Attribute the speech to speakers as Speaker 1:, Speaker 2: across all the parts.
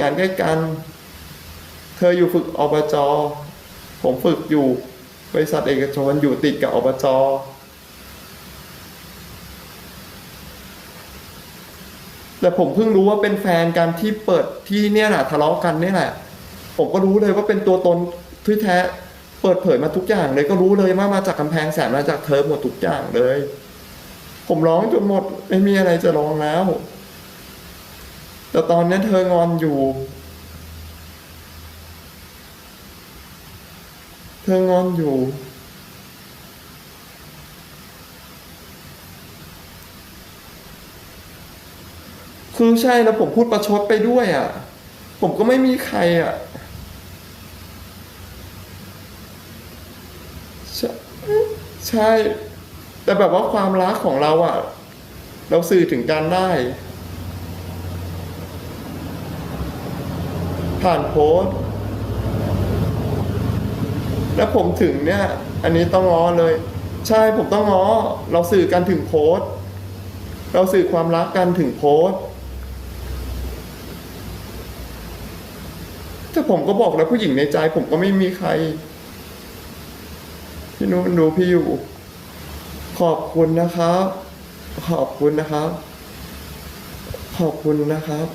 Speaker 1: งานใกล้กัน เธออยู่ฝึกอบจ ผมฝึกอยู่บริษัทเอกชนอยู่ติดกับอบจแต่ผมเพิ่งรู้ว่าเป็นแฟนกันที่เปิดที่เนี่ยแหละทะเลาะกันเนี่ยแหละ ผมก็รู้เลยว่าเป็นตัวตนที่แท้เปิดเผยมาทุกอย่างเลยก็รู้เลยว่ามาจากกำแพงแสนมาจากเธอหมดทุกอย่างเลย ผมร้องจนหมดไม่มีอะไรจะร้องแล้ว แต่ตอนนี้เธองอนอยู่ เธองอนอยู่ คือใช่แล้วผมพูดประชดไปด้วยอะ ผมก็ไม่มีใครอะใช่ แต่แบบว่าความรักของเราอะ เราสื่อถึงกันได้ ผ่านโพสต์แล้วผมถึงเนี่ย อันนี้ต้องง้อเลย ใช่ผมต้องง้อ เราสื่อกันถึงโพสต์เราสื่อความรักกันถึงโพสต์แต่ผมก็บอกแล้วผู้หญิงในใจ ผมก็ไม่มีใคร พี่นุ่นดูพี่อยู่ ขอบคุณนะครับ ขอบคุณนะครับ ขอบคุณนะครับ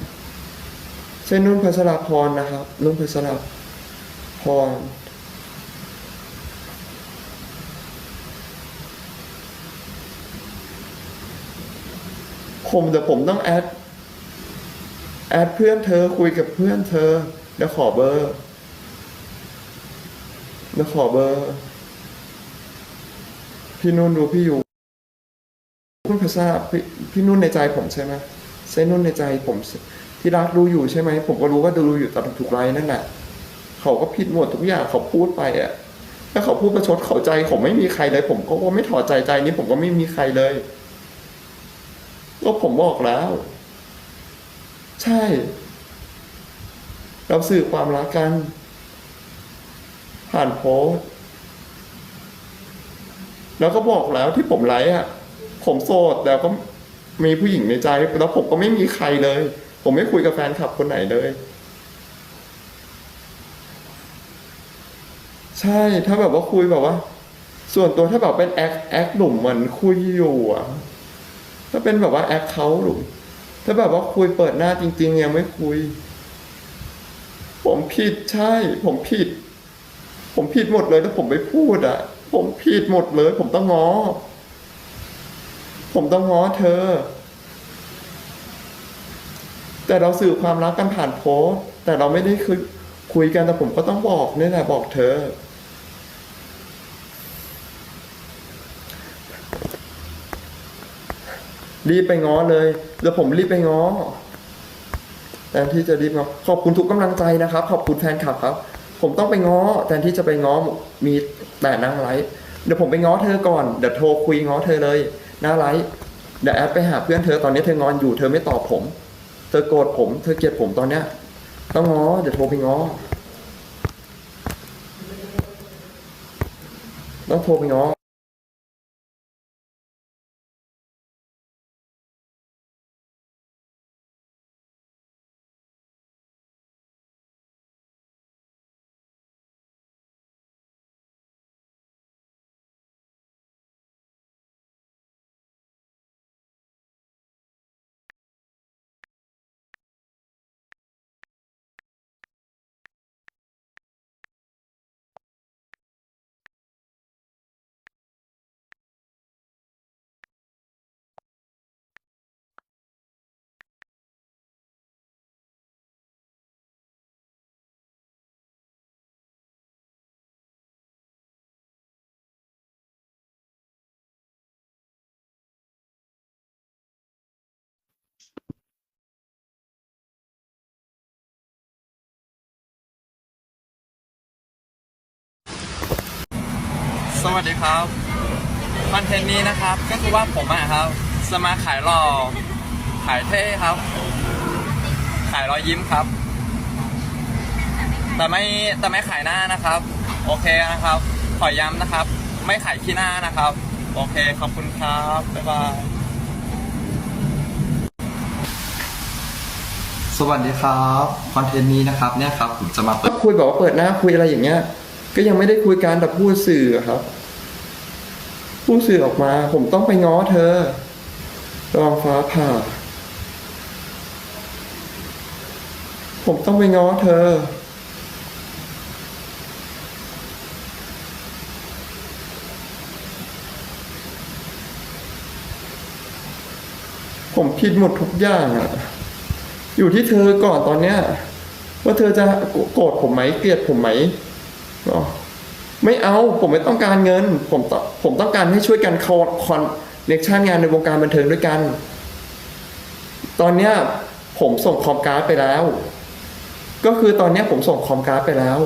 Speaker 1: เช่นนุ่นพัชราพรนะครับ นุ่นพัชราพรผมแต่ผมต้องแอด แอดเพื่อนเธอคุยกับเพื่อนเธอเดี๋ยวขอเบอร์เดี๋ยวขอเบอร์ พี่นุ่นดูพี่อยู่นุ่นภาษาพี่พี่นุ่นในใจผมใช่ไหมใช่นุ่นในใจผมใช่ ที่รักรู้อยู่ใช่ไหมผมก็รู้ว่าดูอยู่แต่ถูกไรนั่นแหละเขาก็ผิดหมดทุกอย่างเขาพูดไปอะถ้าเขาพูดประชดเขาใจผมไม่มีใครเลย ผมก็ไม่ถอดใจใจนี้ผมก็ไม่มีใครเลยก็ผมบอกแล้ว ใช่ เราสื่อความรักกัน ผ่านโพสแล้วก็บอกแล้วที่ผมไลฟ์อะ ผมโสดแล้วก็มีผู้หญิงในใจแล้วผมก็ไม่มีใครเลย ผมไม่คุยกับแฟนคลับคนไหนเลย ใช่ถ้าแบบว่าคุยแบบว่า ส่วนตัวถ้าแบบเป็นแอคแอคหนุ่มเหมือนคุยอยู่อะ ถ้าเป็นแบบว่าแอคเขาหรือถ้าแบบว่าคุยเปิดหน้าจริง ๆ ยังไม่คุย ผมผิดใช่ ผมผิด ผมผิดหมดเลยถ้าผมไม่พูดอะ ผมผิดหมดเลย ผมต้องง้อ ผมต้องง้อเธอ แต่เราสื่อความรักกันผ่านโพสต์แต่เราไม่ได้คุยคุยกันแต่ผมก็ต้องบอกนี่แหละบอกเธอ รีบไปง้อเลยเดี๋ยวผมรีบไปง้อแทนที่จะรีบง้อขอบคุณทุกกำลังใจนะครับ ขอบคุณแฟนคลับครับ ผมต้องไปง้อแทนที่จะไปง้อมีแต่นางไลฟ์เดี๋ยวผมไปง้อเธอก่อนเดี๋ยวโทรคุยง้อเธอเลยหน้าไลฟ์เดี๋ยวแอดไปหาเพื่อนเธอตอนนี้เธองอนอยู่เธอไม่ตอบผม เธอโกรธผม เธอเกลียดผมตอนเนี้ย ต้องง้อเดี๋ยวโทรไปง้อ ต้องโทรไปง้อ
Speaker 2: สวัสดีครับ คอนเทนต์นี้นะครับ ก็คือว่าผมอะครับจะมาขายหล่อ ขายเท่ครับ ขายรอยยิ้มครับ แต่ไม่แต่ไม่ขายหน้านะครับ โอเคนะครับ ขอย้ำนะครับ ไม่ขายขี้หน้านะครับ โอเคขอบคุณครับ บ๊ายบาย สวัสดีครับคอนเทนต์นี้นะครับเนี่ยครับผมจะมาเปิ
Speaker 1: ก็
Speaker 2: ด
Speaker 1: คุยแบบว่าเปิดหน้าคุยอะไรอย่างเงี้ย ก็ยังไม่ได้คุยกันแต่พูดสื่ออะครับ พูดสื่อออกมา ผมต้องไปง้อเธอระวังฟ้าผ่า ผมต้องไปง้อเธอ ผมผิดหมดทุกอย่างอะอยู่ที่เธอก่อนตอนเนี้ยว่าเธอจะโกรธผมไหมเกลียดผมไหมอ๋อ ไม่เอาผมไม่ต้องการเงิน ผมต้องผมต้องการให้ช่วยกันคอนคอนเนคชั่นงานในวงการบันเทิงด้วยกัน ตอนเนี้ยผมส่งคอมการ์ดไปแล้ว ก็คือตอนเนี้ยผมส่งคอมการ์ดไปแล้ว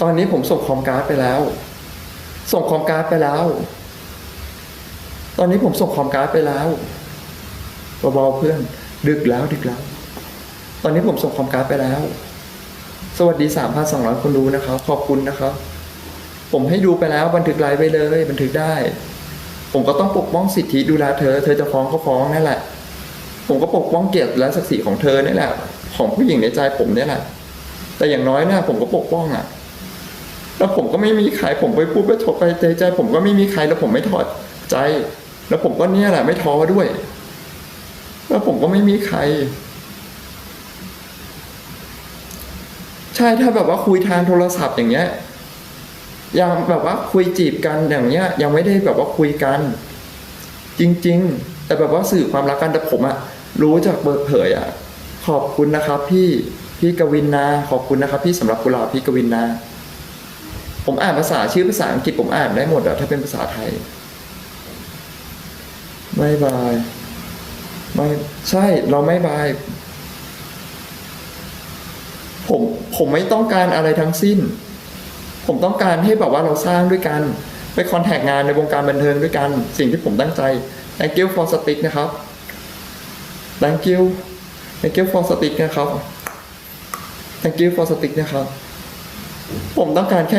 Speaker 1: ตอนนี้ผมส่งคอมการ์ดไปแล้ว ส่งคอมการ์ดไปแล้ว ตอนนี้ผมส่งคอมการ์ดไปแล้วเบาๆเพื่อน ดึกแล้วดึกแล้ว ตอนนี้ผมส่งคอมการ์ดไปแล้ว สวัสดีสามพันสองร้อยคนดูนะครับ ขอบคุณนะครับ ผมให้ดูไปแล้วบันทึกไลฟ์ไปเลย บันทึกได้ ผมก็ต้องปกป้องสิทธิดูแลเธอ เธอจะฟ้องก็ฟ้องนั่นแหละ ผมก็ปกป้องเกียรติและศักดิ์ศรีของเธอนี่แหละ ของผู้หญิงในใจผมนี่แหละ แต่อย่างน้อยนะผมก็ปกป้องอะ แล้วผมก็ไม่มีใครผมไปพูดไปถกไปใจใจ ผมก็ไม่มีใครแล้วผมไม่ถอดใจ แล้วผมก็เนี่ยแหละไม่ท้อด้วย แล้วผมก็ไม่มีใคร ใช่ถ้าแบบว่าคุยทางโทรศัพท์อย่างเงี้ย ยังแบบว่าคุยจีบกันอย่างเงี้ย ยังไม่ได้แบบว่าคุยกัน จริง ๆ แต่แบบว่าสื่อความรักกันแต่ผมอะรู้จากเปิดเผยอะขอบคุณนะครับ พี่พี่กวินนา ขอบคุณนะครับ พี่สำหรับกุหลาบพี่กวินนาผมอ่านภาษาชื่อภาษาอังกฤษผมอ่านได้หมดอะถ้าเป็นภาษาไทยไม่บาย ไม่ใช่เราไม่บาย ผมผมไม่ต้องการอะไรทั้งสิ้น ผมต้องการให้แบบว่าเราสร้างด้วยกัน ไปคอนแทคงานในวงการบันเทิงด้วยกัน สิ่งที่ผมตั้งใจ thank you for stick นะครับ thank you thank you for stick นะครับ thank you for stick นะครับ ผมต้องการแค่